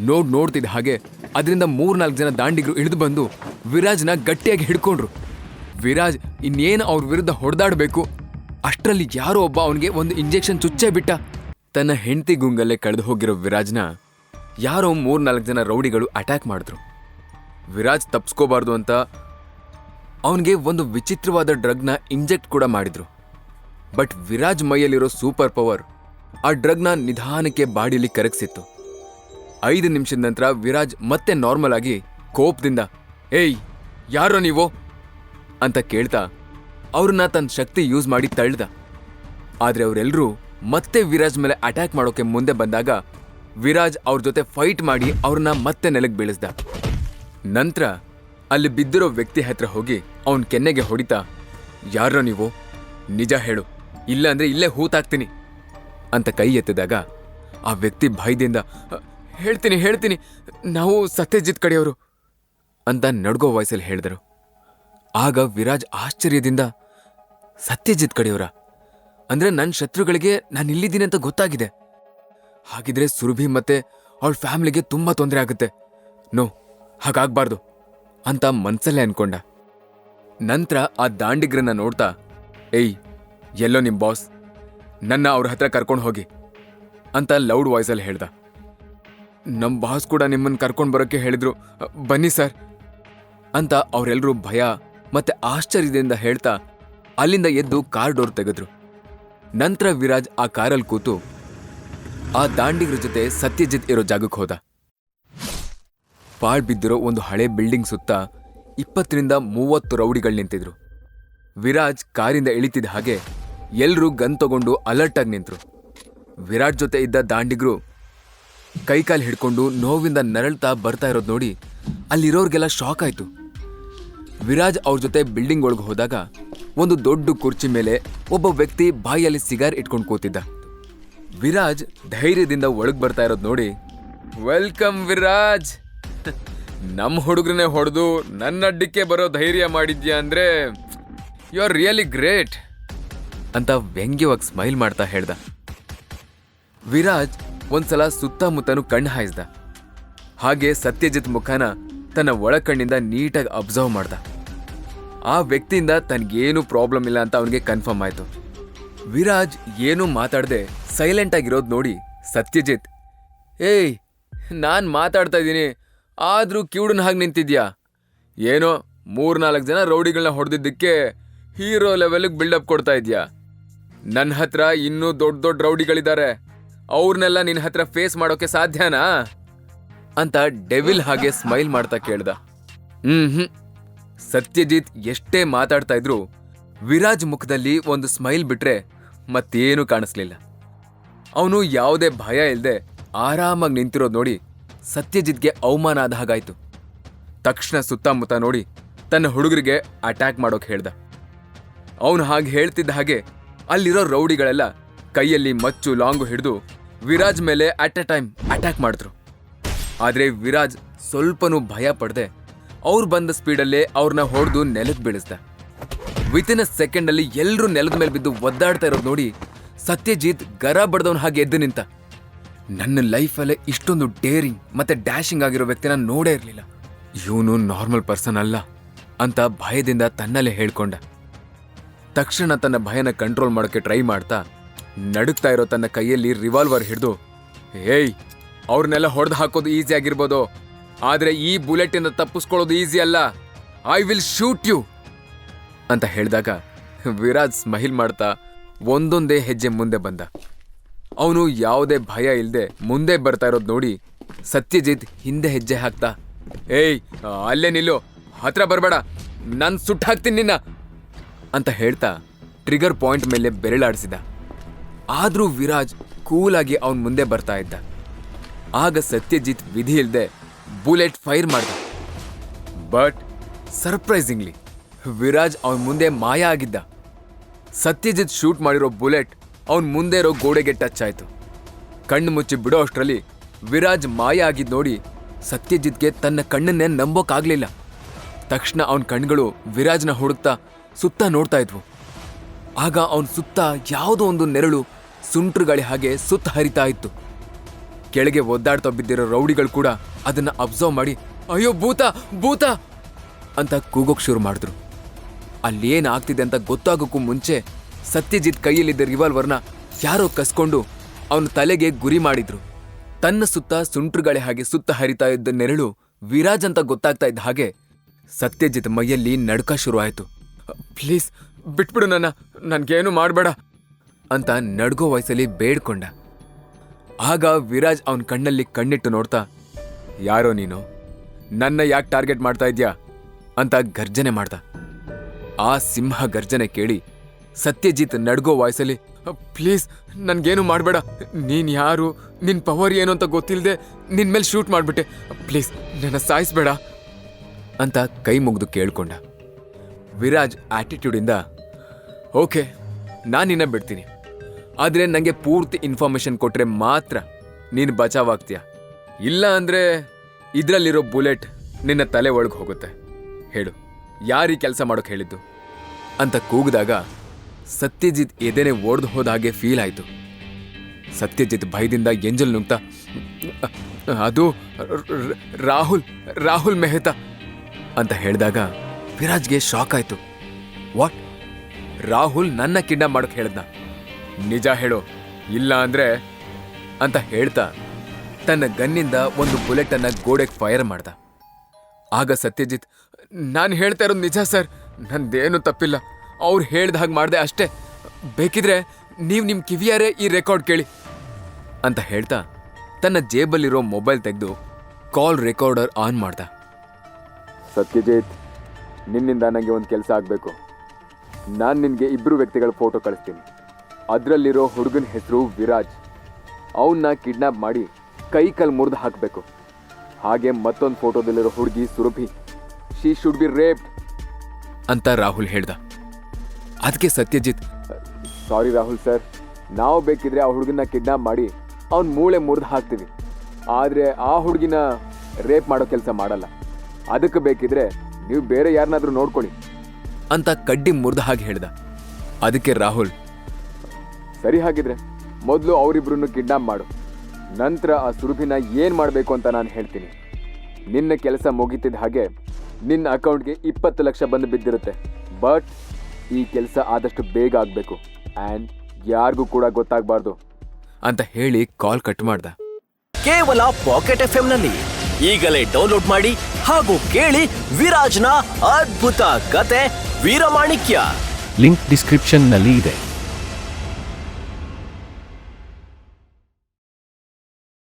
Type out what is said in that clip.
ನೋಡ್ ನೋಡ್ತಿದ್ದ ಹಾಗೆ ಅದರಿಂದ ಮೂರ್ನಾಲ್ಕು ಜನ ದಾಂಡಿಗರು ಇಳಿದು ಬಂದು ವಿರಾಜ್ನ ಗಟ್ಟಿಯಾಗಿ ಹಿಡ್ಕೊಂಡ್ರು. ವಿರಾಜ್ ಇನ್ನೇನು ಅವ್ರ ವಿರುದ್ಧ ಹೊಡೆದಾಡಬೇಕು? ಅಷ್ಟರಲ್ಲಿ ಯಾರೋ ಒಬ್ಬ ಅವನಿಗೆ ಒಂದು ಇಂಜೆಕ್ಷನ್ ಚುಚ್ಚೇ ಬಿಟ್ಟ. ತನ್ನ ಹೆಂಡತಿ ಗುಂಗಲ್ಲೇ ಕಳೆದು ಹೋಗಿರೋ ವಿರಾಜ್ನ ಯಾರೋ ಮೂರ್ನಾಲ್ಕು ಜನ ರೌಡಿಗಳು ಅಟ್ಯಾಕ್ ಮಾಡಿದ್ರು. ವಿರಾಜ್ ತಪ್ಸ್ಕೋಬಾರ್ದು ಅಂತ ಅವನಿಗೆ ಒಂದು ವಿಚಿತ್ರವಾದ ಡ್ರಗ್ನ ಇಂಜೆಕ್ಟ್ ಕೂಡ ಮಾಡಿದ್ರು. ಬಟ್ ವಿರಾಜ್ ಮೈಯಲ್ಲಿರೋ ಸೂಪರ್ ಪವರ್ ಆ ಡ್ರಗ್ನ ನಿಧಾನಕ್ಕೆ ಬಾಡಿಲಿ ಕರಗಿಸಿತ್ತು. ಐದು ನಿಮಿಷದ ನಂತರ ವಿರಾಜ್ ಮತ್ತೆ ನಾರ್ಮಲ್ ಆಗಿ ಕೋಪದಿಂದ ಏಯ್ ಯಾರೋ ನೀವು? ಅಂತ ಕೇಳ್ತಾ ಅವ್ರನ್ನ ತನ್ನ ಶಕ್ತಿ ಯೂಸ್ ಮಾಡಿ ತಳ್ಳ್ದ ಆದ್ರೆ ಅವರೆಲ್ಲರೂ ಮತ್ತೆ ವಿರಾಜ್ ಮೇಲೆ ಅಟ್ಯಾಕ್ ಮಾಡೋಕೆ ಮುಂದೆ ಬಂದಾಗ ವಿರಾಜ್ ಅವ್ರ ಜೊತೆ ಫೈಟ್ ಮಾಡಿ ಅವ್ರನ್ನ ಮತ್ತೆ ನೆಲಕ್ಕೆ ಬೀಳಿಸ್ದ. ನಂತರ ಅಲ್ಲಿ ಬಿದ್ದಿರೋ ವ್ಯಕ್ತಿ ಹತ್ರ ಹೋಗಿ ಅವನ್ ಕೆನ್ನೆಗೆ ಹೊಡಿತಾ ಯಾರೋ ನೀವು? ನಿಜ ಹೇಳು. ಇಲ್ಲ ಅಂದ್ರೆ ಇಲ್ಲೇ ಹೂತಾಕ್ತೀನಿ. ಅಂತ ಕೈ ಎತ್ತಿದಾಗ ಆ ವ್ಯಕ್ತಿ ಭಯದಿಂದ "ಅ, ಹೇಳ್ತೀನಿ ಹೇಳ್ತೀನಿ. ನಾವು ಸತ್ಯಜಿತ್ ಕಡೆಯವರು ಅಂತ ನಡ್ಗೋ ವಾಯ್ಸಲ್ಲಿ ಹೇಳಿದರು. ಆಗ ವಿರಾಜ್ ಆಶ್ಚರ್ಯದಿಂದ, ಸತ್ಯಜಿತ್ ಕಡೆಯವರ, ಅಂದ್ರೆ ನನ್ನ ಶತ್ರುಗಳಿಗೆ ನಾನು ಇಲ್ಲಿದ್ದೀನಿ ಅಂತ ಗೊತ್ತಾಗಿದೆ. ಹಾಗಿದ್ರೆ ಸುರಭಿ ಮತ್ತೆ ಅವಳ ಫ್ಯಾಮಿಲಿಗೆ ತುಂಬಾ ತೊಂದರೆ ಆಗುತ್ತೆ. ನೋ, ಹಾಗಾಗಬಾರ್ದು ಅಂತ ಮನಸ್ಸಲ್ಲೇ ಅನ್ಕೊಂಡ. ನಂತರ ಆ ದಾಂಡಿಗ್ರನ್ನ ನೋಡ್ತಾ, ಏಯ್, ಎಲ್ಲೋ ನಿಮ್ ಬಾಸ್, ನನ್ನ ಅವ್ರ ಹತ್ರ ಕರ್ಕೊಂಡು ಹೋಗಿ, ಅಂತ ಲೌಡ್ ವಾಯ್ಸಲ್ಲಿ ಹೇಳ್ದ. ನಮ್ ಬಾಸ್ ಕೂಡ ನಿಮ್ಮನ್ನ ಕರ್ಕೊಂಡು ಬರೋಕ್ಕೆ ಹೇಳಿದ್ರು. ಬನ್ನಿ ಸರ್. ಅಂತ ಅವರೆಲ್ಲರೂ ಭಯ ಮತ್ತೆ ಆಶ್ಚರ್ಯದಿಂದ ಹೇಳ್ತಾ ಅಲ್ಲಿಂದ ಎದ್ದು ಕಾರ್ ಡೋರ್ ತೆಗೆದ್ರು. ನಂತರ ವಿರಾಜ್ ಆ ಕಾರಲ್ಲಿ ಕೂತು ಆ ದಾಂಡಿಗರ ಜೊತೆ ಸತ್ಯಜಿತ್ ಇರೋ ಜಾಗಕ್ಕೆ ಹೋದ. ಪಾಳ್ ಬಿದ್ದಿರೋ ಒಂದು ಹಳೆ ಬಿಲ್ಡಿಂಗ್ ಸುತ್ತ ಇಪ್ಪತ್ತರಿಂದ ಮೂವತ್ತು ರೌಡಿಗಳು ನಿಂತಿದ್ರು. ವಿರಾಜ್ ಕಾರಿಂದ ಇಳಿತಿದ್ದ ಹಾಗೆ ಎಲ್ಲರೂ ಗನ್ ತಗೊಂಡು ಅಲರ್ಟ್ ಆಗಿ ನಿಂತ್ರು. ವಿರಾಟ್ ಜೊತೆ ಇದ್ದ ದಾಂಡಿಗ್ರು ಕೈಕಾಲು ಹಿಡ್ಕೊಂಡು ನೋವಿಂದ ನರಳ್ತಾ ಬರ್ತಾ ಇರೋದು ನೋಡಿ ಅಲ್ಲಿರೋರ್ಗೆಲ್ಲ ಶಾಕ್ ಆಯ್ತು. ವಿರಾಜ್ ಅವ್ರ ಜೊತೆ ಬಿಲ್ಡಿಂಗ್ ಒಳಗೆ ಹೋದಾಗ ಒಂದು ದೊಡ್ಡ ಕುರ್ಚಿ ಮೇಲೆ ಒಬ್ಬ ವ್ಯಕ್ತಿ ಬಾಯಲ್ಲಿ ಸಿಗಾರ್ ಇಟ್ಕೊಂಡು ಕೂತಿದ್ದ. ವಿರಾಜ್ ಧೈರ್ಯದಿಂದ ಒಳಗೆ ಬರ್ತಾ ಇರೋದು ನೋಡಿ ವೆಲ್ಕಮ್ ವಿರಾಜ್! ನಮ್ಮ ಹುಡುಗರನ್ನೇ ಹೊಡೆದು ನನ್ನ ಅಡ್ಡಿಕ್ಕೆ ಬರೋ ಧೈರ್ಯ ಮಾಡಿದ್ಯಾ ಅಂದ್ರೆ ಯು ಆರ್ ರಿಯಲಿ ಗ್ರೇಟ್ ಅಂತ ವ್ಯಂಗ್ಯವಾಗಿ ಸ್ಮೈಲ್ ಮಾಡ್ತಾ ಹೇಳ್ದ. ವಿರಾಜ್ ಒಂದ್ಸಲ ಸುತ್ತಮುತ್ತನು ಕಣ್ಣು ಹಾಯಿಸ್ದ. ಹಾಗೆ ಸತ್ಯಜಿತ್ ಮುಖನ ತನ್ನ ಒಳಕಣ್ಣಿಂದ ನೀಟಾಗಿ ಅಬ್ಸರ್ವ್ ಮಾಡ್ದ. ಆ ವ್ಯಕ್ತಿಯಿಂದ ತನಗೇನು ಪ್ರಾಬ್ಲಮ್ ಇಲ್ಲ ಅಂತ ಅವನಿಗೆ ಕನ್ಫರ್ಮ್ ಆಯ್ತು. ವಿರಾಜ್ ಏನೂ ಮಾತಾಡದೆ ಸೈಲೆಂಟ್ ಆಗಿರೋದು ನೋಡಿ ಸತ್ಯಜಿತ್, ಏಯ್, ನಾನ್ ಮಾತಾಡ್ತಾ ಇದ್ದೀನಿ, ಆದ್ರೂ ಕಿವುಡನ್ ಹಾಗೆ ನಿಂತಿದ್ಯಾ? ಏನೋ ಮೂರ್ನಾಲ್ಕು ಜನ ರೌಡಿಗಳನ್ನ ಹೊಡೆದಿದ್ದಕ್ಕೆ ಹೀರೋ ಲೆವೆಲ್ಗೆ ಬಿಲ್ಡಪ್ ಕೊಡ್ತಾ ಇದ್ಯಾ? ನನ್ನ ಹತ್ರ ಇನ್ನೂ ದೊಡ್ಡ ದೊಡ್ಡ ರೌಡಿಗಳಿದ್ದಾರೆ ಅವ್ರನ್ನೆಲ್ಲ ನಿನ್ನ ಹತ್ರ ಫೇಸ್ ಮಾಡೋಕೆ ಸಾಧ್ಯನಾ? ಅಂತ ಡೆವಿಲ್ ಹಾಗೆ ಸ್ಮೈಲ್ ಮಾಡ್ತಾ ಕೇಳ್ದ. ಹ್ಮ್ ಹ್ಮ್ ಸತ್ಯಜಿತ್ ಎಷ್ಟೇ ಮಾತಾಡ್ತಾ ಇದ್ರು ವಿರಾಜ್ ಮುಖದಲ್ಲಿ ಒಂದು ಸ್ಮೈಲ್ ಬಿಟ್ರೆ ಮತ್ತೇನು ಕಾಣಿಸ್ಲಿಲ್ಲ. ಅವನು ಯಾವುದೇ ಭಯ ಇಲ್ಲದೆ ಆರಾಮಾಗಿ ನಿಂತಿರೋದು ನೋಡಿ ಸತ್ಯಜಿತ್ಗೆ ಅವಮಾನ ಆದ ಹಾಗಾಯ್ತು. ತಕ್ಷಣ ಸುತ್ತಮುತ್ತ ನೋಡಿ ತನ್ನ ಹುಡುಗರಿಗೆ ಅಟ್ಯಾಕ್ ಮಾಡೋಕೆ ಹೇಳ್ದ. ಅವನು ಹಾಗೆ ಹೇಳ್ತಿದ್ದ ಹಾಗೆ ಅಲ್ಲಿರೋ ರೌಡಿಗಳೆಲ್ಲ ಕೈಯಲ್ಲಿ ಮಚ್ಚು ಲಾಂಗು ಹಿಡಿದು ವಿರಾಜ್ ಮೇಲೆ ಅಟ್ ಎ ಟೈಮ್ ಅಟ್ಯಾಕ್ ಮಾಡಿದ್ರು. ಆದರೆ ವಿರಾಜ್ ಸ್ವಲ್ಪನೂ ಭಯ ಪಡದೆ. ಅವ್ರು ಬಂದ ಸ್ಪೀಡಲ್ಲೇ ಅವ್ರನ್ನ ಹೊಡೆದು ನೆಲಕ್ಕೆ ಬೀಳಿಸ್ದೆ. ವಿತಿನ್ ಅ ಸೆಕೆಂಡ್ ಅಲ್ಲಿ ಎಲ್ಲರೂ ನೆಲದ ಮೇಲೆ ಬಿದ್ದು ಒದ್ದಾಡ್ತಾ ಇರೋದು ನೋಡಿ ಸತ್ಯಜೀತ್ ಗರ ಬಡ್ದವನ್ ಹಾಗೆ ಎದ್ದು ನಿಂತ. ನನ್ನ ಲೈಫಲ್ಲೇ ಇಷ್ಟೊಂದು ಡೇರಿಂಗ್ ಮತ್ತೆ ಡ್ಯಾಶಿಂಗ್ ಆಗಿರೋ ವ್ಯಕ್ತಿನ ನೋಡೇ ಇರಲಿಲ್ಲ. ಇವನು ನಾರ್ಮಲ್ ಪರ್ಸನ್ ಅಲ್ಲ ಅಂತ ಭಯದಿಂದ ತನ್ನಲ್ಲೇ ಹೇಳ್ಕೊಂಡ. ತಕ್ಷಣ ತನ್ನ ಭಯನ ಕಂಟ್ರೋಲ್ ಮಾಡೋಕ್ಕೆ ಟ್ರೈ ಮಾಡ್ತಾ ನಡುಕ್ತಾ ಇರೋ ತನ್ನ ಕೈಯಲ್ಲಿ ರಿವಾಲ್ವರ್ ಹಿಡಿದು ಏಯ್ ಅವ್ರನ್ನೆಲ್ಲ ಹೊಡೆದು ಹಾಕೋದು ಈಸಿ ಆಗಿರ್ಬೋದು. ಆದ್ರೆ ಈ ಬುಲೆಟಿಂದ ತಪ್ಪಿಸ್ಕೊಳ್ಳೋದು ಈಸಿ ಅಲ್ಲ. ಐ ವಿಲ್ ಶೂಟ್ ಯು ಅಂತ ಹೇಳಿದಾಗ ವಿರಾಜ್ ಸ್ಮೈಲ್ ಮಾಡ್ತಾ ಒಂದೊಂದೇ ಹೆಜ್ಜೆ ಮುಂದೆ ಬಂದ. ಅವನು ಯಾವುದೇ ಭಯ ಇಲ್ಲದೆ ಮುಂದೆ ಬರ್ತಾ ಇರೋದು ನೋಡಿ ಸತ್ಯಜಿತ್ ಹಿಂದೆ ಹೆಜ್ಜೆ ಹಾಕ್ತಾ, ಏಯ್, ಅಲ್ಲೇ ನಿಲ್ಲು, ಹತ್ರ ಬರಬೇಡ, ನಾನು ಸುಟ್ಟು ಹಾಕ್ತೀನಿ ನಿನ್ನ. ಅಂತ ಹೇಳ್ತಾ ಟ್ರಿಗರ್ ಪಾಯಿಂಟ್ ಮೇಲೆ ಬೆರಳಾಡಿಸಿದ. ಆದ್ರೂ ವಿರಾಜ್ ಕೂಲಾಗಿ ಅವನ ಮುಂದೆ ಬರ್ತಾ ಇದ್ದ. ಆಗ ಸತ್ಯಜಿತ್ ವಿಧಿ ಇಲ್ಲದೆ ಬುಲೆಟ್ ಫೈರ್ ಮಾಡ್ದ. ಬಟ್ ಸರ್ಪ್ರೈಸಿಂಗ್ಲಿ ವಿರಾಜ್ ಅವನ ಮುಂದೆ ಮಾಯ ಆಗಿದ್ದ. ಸತ್ಯಜಿತ್ ಶೂಟ್ ಮಾಡಿರೋ ಬುಲೆಟ್ ಅವನ ಮುಂದೆ ಇರೋ ಗೋಡೆಗೆ ಟಚ್ ಆಯಿತು. ಕಣ್ಣು ಮುಚ್ಚಿ ಬಿಡೋ ಅಷ್ಟರಲ್ಲಿ ವಿರಾಜ್ ಮಾಯ ಆಗಿದ್ ನೋಡಿ ಸತ್ಯಜಿತ್ಗೆ ತನ್ನ ಕಣ್ಣನ್ನೇ ನಂಬೋಕ್ಕಾಗ್ಲಿಲ್ಲ ತಕ್ಷಣ ಅವನ ಕಣ್ಗಳು ವಿರಾಜ್ನ ಹುಡುಕ್ತಾ ಸುತ್ತ ನೋಡ್ತಾ ಇದ್ವು. ಆಗ ಅವನ ಸುತ್ತ ಯಾವುದೋ ಒಂದು ನೆರಳು ಸುಂಟ್ರು ಗಾಳಿ ಹಾಗೆ ಸುತ್ತ ಹರಿತಾ ಇತ್ತು. ಕೆಳಗೆ ಒದ್ದಾಡ್ತಾ ಬಿದ್ದಿರೋ ರೌಡಿಗಳು ಕೂಡ ಅದನ್ನ ಅಬ್ಸರ್ವ್ ಮಾಡಿ, ಅಯ್ಯೋ, ಭೂತ ಭೂತ! ಅಂತ ಕೂಗೋಕ್ ಶುರು ಮಾಡಿದ್ರು. ಅಲ್ಲೇನ್ ಆಗ್ತಿದೆ ಅಂತ ಗೊತ್ತಾಗೋಕ್ಕೂ ಮುಂಚೆ ಸತ್ಯಜಿತ್ ಕೈಯಲ್ಲಿದ್ದ ರಿವಾಲ್ವರ್ನ ಯಾರೋ ಕಸ್ಕೊಂಡು ಅವನ ತಲೆಗೆ ಗುರಿ ಮಾಡಿದ್ರು. ತನ್ನ ಸುತ್ತ ಸುಂಟ್ರುಗಳೆ ಹಾಗೆ ಸುತ್ತ ಹರಿತಾ ಇದ್ದ ನೆರಳು ವಿರಾಜ್ ಅಂತ ಗೊತ್ತಾಗ್ತಾ ಇದ್ದ ಹಾಗೆ ಸತ್ಯಜಿತ್ ಮೈಯಲ್ಲಿ ನಡ್ಕ ಶುರು ಆಯ್ತು ಪ್ಲೀಸ್ ಬಿಟ್ಬಿಡು ನನ್ನ, ನನ್ಗೇನು ಮಾಡಬೇಡ. ಅಂತ ನಡ್ಗೋ ವಯಸ್ಸಲ್ಲಿ ಬೇಡ್ಕೊಂಡ. ಆಗ ವಿರಾಜ್ ಅವನ ಕಣ್ಣಲ್ಲಿ ಕಣ್ಣಿಟ್ಟು ನೋಡ್ತಾ, ಯಾರೋ ನೀನು? ನನ್ನ ಯಾಕೆ ಟಾರ್ಗೆಟ್ ಮಾಡ್ತಾ ಇದ್ಯಾ? ಅಂತ ಗರ್ಜನೆ ಮಾಡ್ದ. ಆ ಸಿಂಹ ಗರ್ಜನೆ ಕೇಳಿ, ಸತ್ಯಜಿತ್, ನಡ್ಗೋ ವಾಯ್ಸಲ್ಲಿ ಪ್ಲೀಸ್, ನನ್ಗೇನು ಮಾಡಬೇಡ. ನೀನ್ ಯಾರು? ನಿನ್ ಪವರ್ ಏನು ಅಂತ ಗೊತ್ತಿಲ್ಲದೆ ನಿನ್ ಮೇಲೆ ಶೂಟ್ ಮಾಡ್ಬಿಟ್ಟೆ. ಪ್ಲೀಸ್, ನನ್ನ ಸಾಯಿಸ್ಬೇಡ. ಅಂತ ಕೈ ಮುಗಿದು ಕೇಳ್ಕೊಂಡ. ವಿರಾಜ್ ಆಟಿಟ್ಯೂಡಿಂದ ಓಕೆ, ನಾನು ನಿನ್ನ ಬಿಡ್ತೀನಿ. ಆದರೆ ನನಗೆ ಪೂರ್ತಿ ಇನ್ಫಾರ್ಮೇಷನ್ ಕೊಟ್ಟರೆ ಮಾತ್ರ ನೀನು ಬಚಾವಾಗ್ತೀಯ ಇಲ್ಲ ಅಂದರೆ ಇದರಲ್ಲಿರೋ ಬುಲೆಟ್ ನಿನ್ನ ತಲೆ ಒಳಗೆ ಹೋಗುತ್ತೆ. ಹೇಳು, ಯಾರೀ ಕೆಲಸ ಮಾಡೋಕೆ ಹೇಳಿದ್ದು? ಅಂತ ಕೂಗಿದಾಗ ಸತ್ಯಜಿತ್ ಎದೆನೆ ಒಡೆದು ಹೋದ ಹಾಗೆ ಫೀಲ್ ಆಯಿತು. ಸತ್ಯಜಿತ್ ಭಯದಿಂದ ಎಂಜಲ್ ನುಗ್ತಾ, ಅದು ರಾಹುಲ್ ರಾಹುಲ್ ಮೆಹ್ತಾ ಅಂತ ಹೇಳಿದಾಗ ವಿರಾಜ್ಗೆ ಶಾಕ್ ಆಯಿತು. ವಾಟ್? ರಾಹುಲ್ ನನ್ನ ಕಿಡ್ನಾಪ್ ಮಾಡೋಕೆ ಹೇಳ್ದ ನಿಜ ಹೇಳು. ಇಲ್ಲ ಅಂದ್ರೆ ಅಂತ ಹೇಳ್ತಾ ತನ್ನ ಗನ್ನಿಂದ ಒಂದು ಬುಲೆಟ್ ಅನ್ನ ಗೋಡೆಗೆ ಫೈರ್ ಮಾಡ್ದ. ಆಗ ಸತ್ಯಜಿತ್, ನಾನು ಹೇಳ್ತಾ ಇರೋದು ನಿಜ ಸರ್. ನಂದೇನು ತಪ್ಪಿಲ್ಲ. ಅವ್ರು ಹೇಳ್ದ ಹಾಗೆ ಮಾಡಿದೆ ಅಷ್ಟೇ. ಬೇಕಿದ್ರೆ ನೀವು ನಿಮ್ಮ ಕಿವಿಯಾರೇ ಈ ರೆಕಾರ್ಡ್ ಕೇಳಿ ಅಂತ ಹೇಳ್ತಾ ತನ್ನ ಜೇಬಲ್ಲಿರೋ ಮೊಬೈಲ್ ತೆಗೆದು ಕಾಲ್ ರೆಕಾರ್ಡರ್ ಆನ್ ಮಾಡ್ದ. ಸತ್ಯಜಿತ್, ನಿನ್ನಿಂದ ನನಗೆ ಒಂದು ಕೆಲಸ ಆಗಬೇಕು. ನಾನು ನಿನಗೆ ಇಬ್ಬರು ವ್ಯಕ್ತಿಗಳ ಫೋಟೋ ಕಳಿಸ್ತೀನಿ. ಅದರಲ್ಲಿರೋ ಹುಡುಗನ ಹೆಸರು ವಿರಾಜ್. ಅವನ್ನ ಕಿಡ್ನಾಪ್ ಮಾಡಿ ಕೈ ಕಲ್ ಮುರಿದು ಹಾಕಬೇಕು. ಹಾಗೆ ಮತ್ತೊಂದು ಫೋಟೋದಲ್ಲಿರೋ ಹುಡುಗಿ Surabhi. She should be rape ಅಂತ ರಾಹುಲ್ ಹೇಳ್ದ. ಅದಕ್ಕೆ ಸತ್ಯಜಿತ್. ಸಾರಿ ರಾಹುಲ್ ಸರ್ ನಾವು ಬೇಕಿದ್ರೆ ಆ ಹುಡುಗನ ಕಿಡ್ನಾಪ್ ಮಾಡಿ ಅವ್ನ ಮೂಳೆ ಮುರಿದು ಹಾಕ್ತೀವಿ. ಆದರೆ ಆ ಹುಡುಗಿನ ರೇಪ್ ಮಾಡೋ ಕೆಲಸ ಮಾಡಲ್ಲ. ಅದಕ್ಕೆ ಬೇಕಿದ್ರೆ ನೀವು ಬೇರೆ ಯಾರನ್ನಾದರೂ ನೋಡ್ಕೊಳ್ಳಿ. ಅಂತ ಕಡ್ಡಿ ಮುರಿದ ಹಾಗೆ ಹೇಳ್ದ. ಅದಕ್ಕೆ ರಾಹುಲ್ ಸರಿ ಹಾಗಿದ್ರೆ ಮೊದಲು ಅವರಿಬ್ಬರನ್ನು ಕಿಡ್ನಾಪ್ ಮಾಡು. ನಂತರ ಆ ಸುರುಭಿನ ಏನು ಮಾಡಬೇಕು ಅಂತ ನಾನು ಹೇಳ್ತೀನಿ. ನಿನ್ನ ಕೆಲಸ ಮುಗಿತಿದ್ದ ಹಾಗೆ ನಿನ್ನ ಅಕೌಂಟ್ಗೆ ಇಪ್ಪತ್ತು ಲಕ್ಷ ಬಂದು ಬಿದ್ದಿರುತ್ತೆ. ಬಟ್ ಈ ಕೆಲಸ ಆದಷ್ಟು ಬೇಗ ಆಗಬೇಕು. ಆ್ಯಂಡ್ ಯಾರಿಗೂ ಕೂಡ ಗೊತ್ತಾಗಬಾರ್ದು. ಅಂತ ಹೇಳಿ ಕಾಲ್ ಕಟ್ ಮಾಡ್ದ. ಕೇವಲ ಪಾಕೆಟ್ ಎಫ್ನಲ್ಲಿ ಈಗಲೇ ಡೌನ್ಲೋಡ್ ಮಾಡಿ ಹಾಗೂ ಕೇಳಿ ವಿರಾಜ್ನ ಅದ್ಭುತ ಕತೆ ವೀರಮಾಣಿಕ್ಯ. ಲಿಂಕ್ ಡಿಸ್ಕ್ರಿಪ್ಷನ್ನಲ್ಲಿ ಇದೆ.